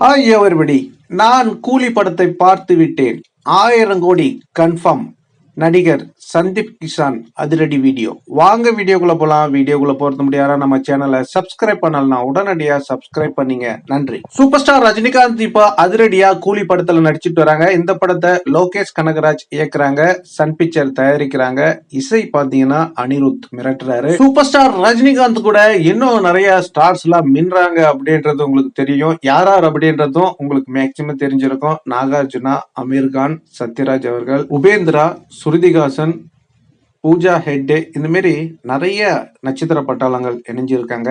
Hi everybody நான் கூலி படத்தை பார்த்து விட்டேன் ஆயிரம் கோடி கன்ஃபார்ம் நடிகர் சந்தீப் கிஷான் அதிரடி வீடியோ. வாங்க வீடியோக்குள்ள போலாம். வீடியோக்குள்ள போறது முடியாத? நம்ம சேனலை சப்ஸ்கிரைப் பண்ணலாம் உடனடியா சப்ஸ்கிரைப் பண்ணீங்க. நன்றி. சூப்பர் ஸ்டார் ரஜினிகாந்த் இப்ப அதிரடியா கூலி படத்துல நடிச்சிட்டு வராங்க. இந்த படத்தை லோகேஷ் கனகராஜ் இயக்குறாங்க. சன் பிக்சர் தயாரிக்கிறாங்க. இசை பாத்தீங்கன்னா அனிருத் மிரட்டுறாரு. சூப்பர் ஸ்டார் ரஜினிகாந்த் கூட இன்னும் நிறைய ஸ்டார்ஸ் எல்லாம் மின்றாங்க அப்படின்றது உங்களுக்கு தெரியும். யார் யார் அப்படின்றதும் உங்களுக்கு மேக்சிமம் தெரிஞ்சிருக்கும். நாகார்ஜுனா அமீர் கான் சத்யராஜ் அவர்கள் உபேந்திரா சுருதிகாசன் பூஜா ஹெட்டே இந்த மாரி நிறைய நட்சத்திர பட்டாளங்கள் இணைஞ்சிருக்காங்க.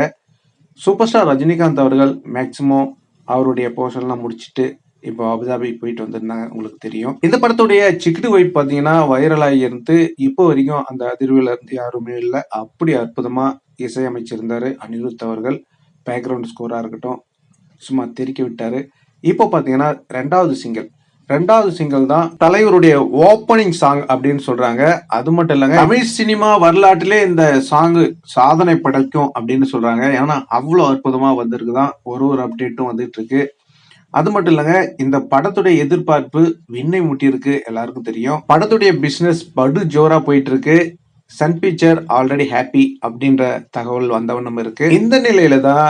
சூப்பர் ஸ்டார் ரஜினிகாந்த் அவர்கள் மேக்சிமம் அவருடைய போர்ஷன்லாம் முடிச்சுட்டு இப்போ அபுதாபி போயிட்டு வந்திருந்தாங்க உங்களுக்கு தெரியும். இந்த படத்துடைய சிக்கிடு வைப் பார்த்தீங்கன்னா வைரலாகி இருந்து இப்போ வரைக்கும் அந்த அதிர்வில் இருந்து யாருமே இல்லை. அப்படி அற்புதமாக இசையமைச்சிருந்தார் அனிருத் அவர்கள். பேக்ரவுண்ட் ஸ்கோராக இருக்கட்டும் சும்மா தெரிக்க விட்டார். இப்போ பார்த்தீங்கன்னா ரெண்டாவது சிங்கிள் ரெண்டாவது சிங்கிள் தான் தலைவருடைய ஓப்பனிங் சாங் அப்படின்னு சொல்றாங்க. அது மட்டும் இல்லைங்க தமிழ் சினிமா வரலாற்றிலே இந்த சாங் சாதனை படைக்கும் அப்படின்னு சொல்றாங்க. ஏன்னா அவ்வளோ அற்புதமா வந்திருக்குதான் ஒரு ஒரு அப்டேட்டும் வந்துட்டு இருக்கு. அது மட்டும் இல்லைங்க இந்த படத்துடைய எதிர்பார்ப்பு விண்ணை முட்டியிருக்கு. எல்லாருக்கும் தெரியும். படத்துடைய பிசினஸ் படு ஜோரா போயிட்டு இருக்கு சன் பிக்சர் ஆல்ரெடி ஹாப்பி அப்படின்ற தகவல் வந்தவண்ணம் இருக்கு. இந்த நிலையில தான்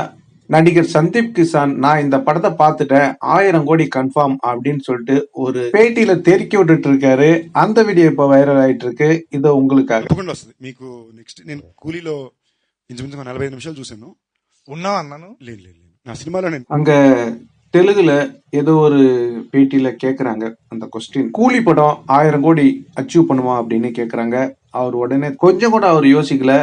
நடிகர் சந்தீப் கிசான் நான் இந்த படத்தை பார்த்துட்டேன் ஆயிரம் கோடி கன்ஃபார்ம் அப்படின்னு சொல்லிட்டு ஒரு பேட்டியில தெறிக்க விட்டுட்டு இருக்காரு அந்த வீடியோ இப்போ வைரல் ஆயிட்டு இருக்கு இது உங்களுக்காக తప్పకుండా వస్తుంది మీకు నెక్స్ట్ నేను కూలీలో ఇంచుమించు నలభై ఐదు నిమిషాలు చూశాను ఉన్నావా అన్నాను లేదు లేదు లేదు నా సినిమాలో నేను அங்க தெலுங்குல ஏதோ ஒரு பேட்டியில கேக்குறாங்க அந்த கொஸ்டின் கூலி படம் ஆயிரம் கோடி அச்சீவ் பண்ணுமா அப்படின்னு கேக்குறாங்க அவர் உடனே கொஞ்சம் கூட அவர் யோசிக்கல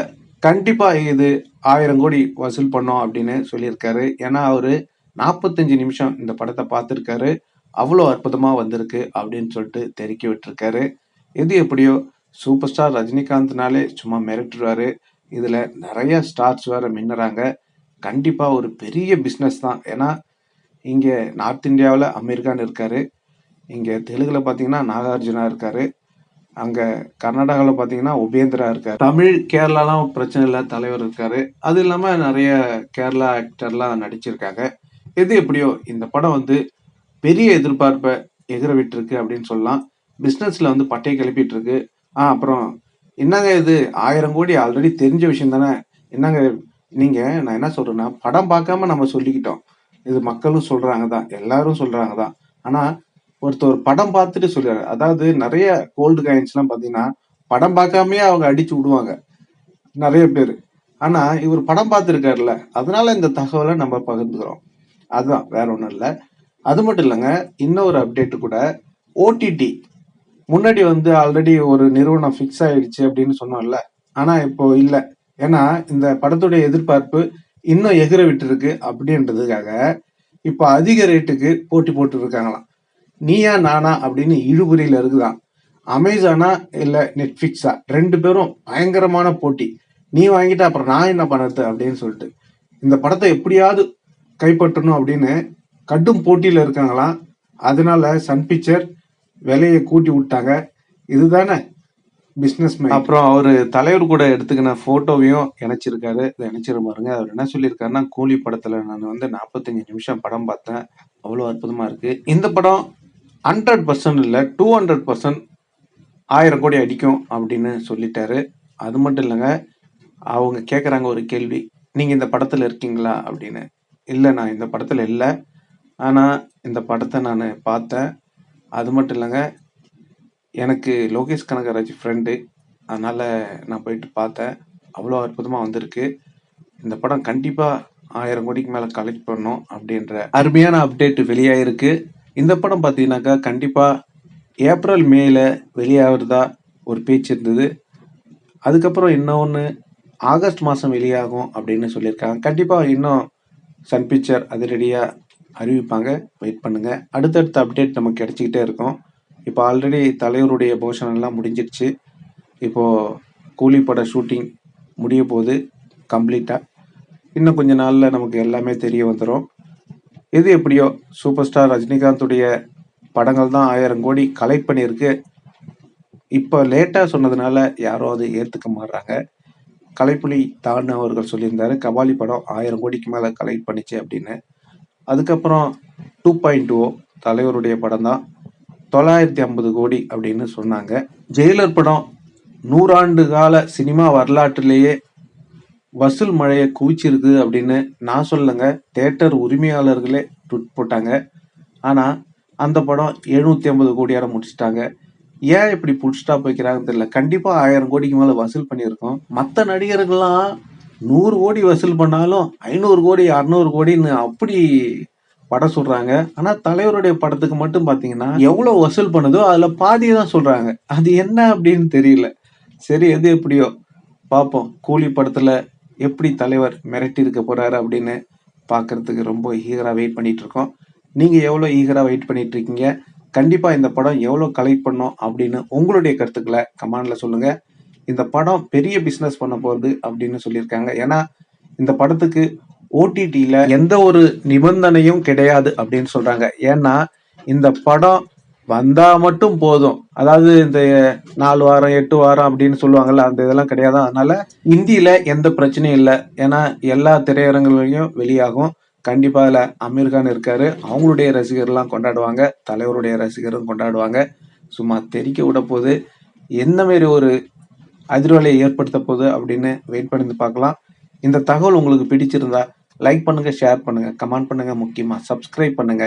கண்டிப்பாக இது ஆயிரம் கோடி வசூல் பண்ணோம் அப்படின்னு சொல்லியிருக்காரு. ஏன்னா அவர் நாற்பத்தஞ்சு நிமிஷம் இந்த படத்தை பார்த்துருக்காரு. அவ்வளோ அற்புதமாக வந்திருக்கு அப்படின்னு சொல்லிட்டு தெருக்கி விட்டுருக்காரு. எது எப்படியோ சூப்பர் ஸ்டார் ரஜினிகாந்த்னாலே சும்மா மிரட்டுருவாரு இதில் நிறைய ஸ்டார்ஸ் வேற மின்னுறாங்க. கண்டிப்பாக ஒரு பெரிய பிஸ்னஸ் தான். ஏன்னா இங்கே நார்த் இந்தியாவில் அமீர்கான் இருக்கார். இங்கே தெலுங்கில் பார்த்தீங்கன்னா நாகார்ஜுனா இருக்காரு. அங்க கர்நாடகாவில் பாத்தீங்கன்னா உபேந்திரா இருக்காரு. தமிழ் கேரளாலாம் பிரச்சனை இல்லை தலைவர் இருக்காரு. அது இல்லாம நிறைய கேரளா ஆக்டர்லாம் நடிச்சிருக்காங்க. எது எப்படியோ இந்த படம் வந்து பெரிய எதிர்பார்ப்பை எகிர விட்டுருக்கு அப்படின்னு சொல்லலாம். பிஸ்னஸ்ல வந்து பட்டையை கிளப்பிட்டு இருக்கு ஆ அப்புறம் என்னங்க இது? ஆயிரம் கோடி ஆல்ரெடி தெரிஞ்ச விஷயம் தானே? என்னங்க நீங்க நான் என்ன சொல்றேன்னா படம் பார்க்காம நம்ம சொல்லிக்கிட்டோம். இது மக்களும் சொல்றாங்க தான் எல்லாரும் சொல்றாங்க தான் ஆனா ஒருத்தர் படம் பார்த்துட்டு சொல்றாரு. அதாவது நிறைய கோல்டு காயின்ஸ் எல்லாம் பாத்தீங்கன்னா படம் பார்க்காமயே அவங்க அடிச்சு விடுவாங்க. நிறைய பேர். ஆனா இவர் படம் பார்த்துருக்காருல்ல. அதனால இந்த தகவலை நம்ம பகிர்ந்துக்கிறோம். அதுதான் வேற ஒன்றும் இல்லை. அது மட்டும் இல்லைங்க இன்னொரு அப்டேட் கூட. ஓடிடி முன்னாடி வந்து ஆல்ரெடி ஒரு நிறுவனம் ஃபிக்ஸ் ஆயிடுச்சு அப்படின்னு சொன்னோம்ல. ஆனா இப்போ இல்லை. ஏன்னா இந்த படத்துடைய எதிர்பார்ப்பு இன்னும் எகிர விட்டு இருக்கு அப்படின்றதுக்காக இப்போ அதிக ரேட்டுக்கு போட்டி போட்டு இருக்காங்களாம் நீயா நானா அப்படின்னு இழுபறியில இருக்குதான். அமேசானா இல்ல நெட்ஃபிக்ஸா? ரெண்டு பேரும் பயங்கரமான போட்டி. நீ வாங்கிட்ட அப்புறம் நான் என்ன பண்ணுறது அப்படின்னு சொல்லிட்டு. இந்த படத்தை எப்படியாவது கைப்பற்றணும் அப்படின்னு கடும் போட்டியில இருக்காங்களாம். அதனால சன் பிக்சர் விலையை கூட்டி விட்டாங்க. இதுதானே பிஸ்னஸ் மேன் அப்புறம் அவர் தலைவர் கூட எடுத்துக்கின ஃபோட்டோவையும் இணைச்சிருக்காரு. இதை இணைச்சிரு பாருங்க. அவர் என்ன சொல்லியிருக்காருன்னா கூலி படத்தில் நான் வந்து நாற்பத்தஞ்சு நிமிஷம் படம் பார்த்தேன். அவ்வளோ அற்புதமாக இருக்குது இந்த படம் ஹண்ட்ரட் பர்சன்ட் இல்லை டூ ஹண்ட்ரட் பர்சன்ட் ஆயிரம் கோடி அடிக்கும் அப்படின்னு சொல்லிட்டாரு. அது மட்டும் இல்லைங்க அவங்க கேட்குறாங்க ஒரு கேள்வி நீங்கள் இந்த படத்தில் இருக்கீங்களா? அப்படின்னு. இல்லை நான் இந்த படத்தில் இல்லை. ஆனால் இந்த படத்தை நான் பார்த்தேன். அது மட்டும் இல்லைங்க எனக்கு லோகேஷ் கனகராஜ் ஃப்ரெண்டு அதனால் நான் போயிட்டு பார்த்தேன். அவ்வளோ அற்புதமாக வந்திருக்கு. இந்த படம் கண்டிப்பாக ஆயிரம் கோடிக்கு மேலே கலெக்ட் பண்ணோம் அப்படின்ற அருமையான அப்டேட் வெளியாயிருக்கு. இந்த படம் பார்த்தீங்கன்னாக்கா கண்டிப்பாக ஏப்ரல் மேல வெளியாகிறதா ஒரு பேச்சு இருந்தது. அதுக்கப்புறம் இன்னொன்று ஆகஸ்ட் மாதம் வெளியாகும் அப்படின்னு சொல்லியிருக்காங்க. கண்டிப்பாக இன்னும் சன் பிக்சர் அதிரடியாக அறிவிப்பாங்க. வெயிட் பண்ணுங்கள் அடுத்தடுத்த அப்டேட் நமக்கு கிடச்சிக்கிட்டே இருக்கும். இப்போ ஆல்ரெடி தலைவருடைய போஷனெல்லாம் முடிஞ்சிருச்சு. இப்போது கூலி பட ஷூட்டிங் முடிய போகுது கம்ப்ளீட்டாக இன்னும் கொஞ்ச நாளில் நமக்கு எல்லாமே தெரிய வந்துடும் எது எப்படியோ சூப்பர் ஸ்டார் ரஜினிகாந்துடைய படங்கள் தான் ஆயிரம் கோடி கலெக்ட் பண்ணியிருக்கு. இப்போ லேட்டாக சொன்னதுனால யாரும் அதை ஏற்றுக்க மாட்றாங்க. கலைப்புலி தான் அவர்கள் சொல்லியிருந்தாரு கபாலி படம் ஆயிரம் கோடிக்கு மேலே கலெக்ட் பண்ணிச்சு அப்படின்னு. அதுக்கப்புறம் டூ பாயிண்ட் ஓ தலைவருடைய படம் தான் தொள்ளாயிரத்தி ஐம்பது கோடி அப்படின்னு சொன்னாங்க. ஜெயிலர் படம் நூறாண்டு கால சினிமா வரலாற்றிலேயே வசூல் மழையை குவிச்சிருக்கு அப்படின்னு நான் சொல்லுங்க தேட்டர் உரிமையாளர்களே ட்விட் போட்டாங்க. ஆனால் அந்த படம் எழுநூற்றி ஐம்பது கோடியால் முடிச்சிட்டாங்க. ஏன் இப்படி புல் ஸ்டாப் வைக்கிறாங்கன்னு தெரியல. கண்டிப்பாக ஆயிரம் கோடிக்கு மேலே வசூல் பண்ணியிருக்கோம். மற்ற நடிகர்கள்லாம் நூறு கோடி வசூல் பண்ணாலும் ஐநூறு கோடி அறுநூறு கோடின்னு அப்படி படம் சொல்கிறாங்க ஆனால் தலைவருடைய படத்துக்கு மட்டும் பார்த்தீங்கன்னா எவ்வளோ வசூல் பண்ணுதோ அதில் பாதியை தான் சொல்கிறாங்க அது என்ன அப்படின்னு தெரியல. சரி எது எப்படியோ பார்ப்போம் கூலி படத்தில் எப்படி தலைவர் மிரட்டி இருக்க அப்படின்னு பார்க்குறதுக்கு ரொம்ப ஈகராக வெயிட் பண்ணிகிட்ருக்கோம் நீங்கள் எவ்வளோ ஈகராக வெயிட் பண்ணிகிட்ருக்கீங்க கண்டிப்பாக இந்த படம் எவ்வளோ கலெக்ட் பண்ணும் அப்படின்னு உங்களுடைய கருத்துக்களை கமாண்டில் சொல்லுங்கள் இந்த படம் பெரிய பிஸ்னஸ் பண்ண போகிறது அப்படின்னு சொல்லியிருக்காங்க. ஏன்னா இந்த படத்துக்கு ஓடிடியில் எந்த ஒரு நிபந்தனையும் கிடையாது அப்படின்னு சொல்கிறாங்க ஏன்னா இந்த படம் வந்தா மட்டும் போதும். அதாவது இந்த நாலு வாரம் எட்டு வாரம் அப்படின்னு சொல்லுவாங்கல்ல அந்த இதெல்லாம் கிடையாது. அதனால இந்தியில எந்த பிரச்சனையும் இல்லை. ஏன்னா எல்லா திரையரங்குகளையும் வெளியாகும். கண்டிப்பா அதுல அமீர் கான் இருக்காரு. அவங்களுடைய ரசிகர்லாம் கொண்டாடுவாங்க. தலைவருடைய ரசிகரும் கொண்டாடுவாங்க. சும்மா தெரிக்க விட போது எந்த மாரி ஒரு அதிர்வலையை ஏற்படுத்த போகுது அப்படின்னு வெயிட் பண்ணி பார்க்கலாம். இந்த தகவல் உங்களுக்கு பிடிச்சிருந்தா லைக் பண்ணுங்க ஷேர் பண்ணுங்க. கமெண்ட் பண்ணுங்க. முக்கியமா சப்ஸ்கிரைப் பண்ணுங்க.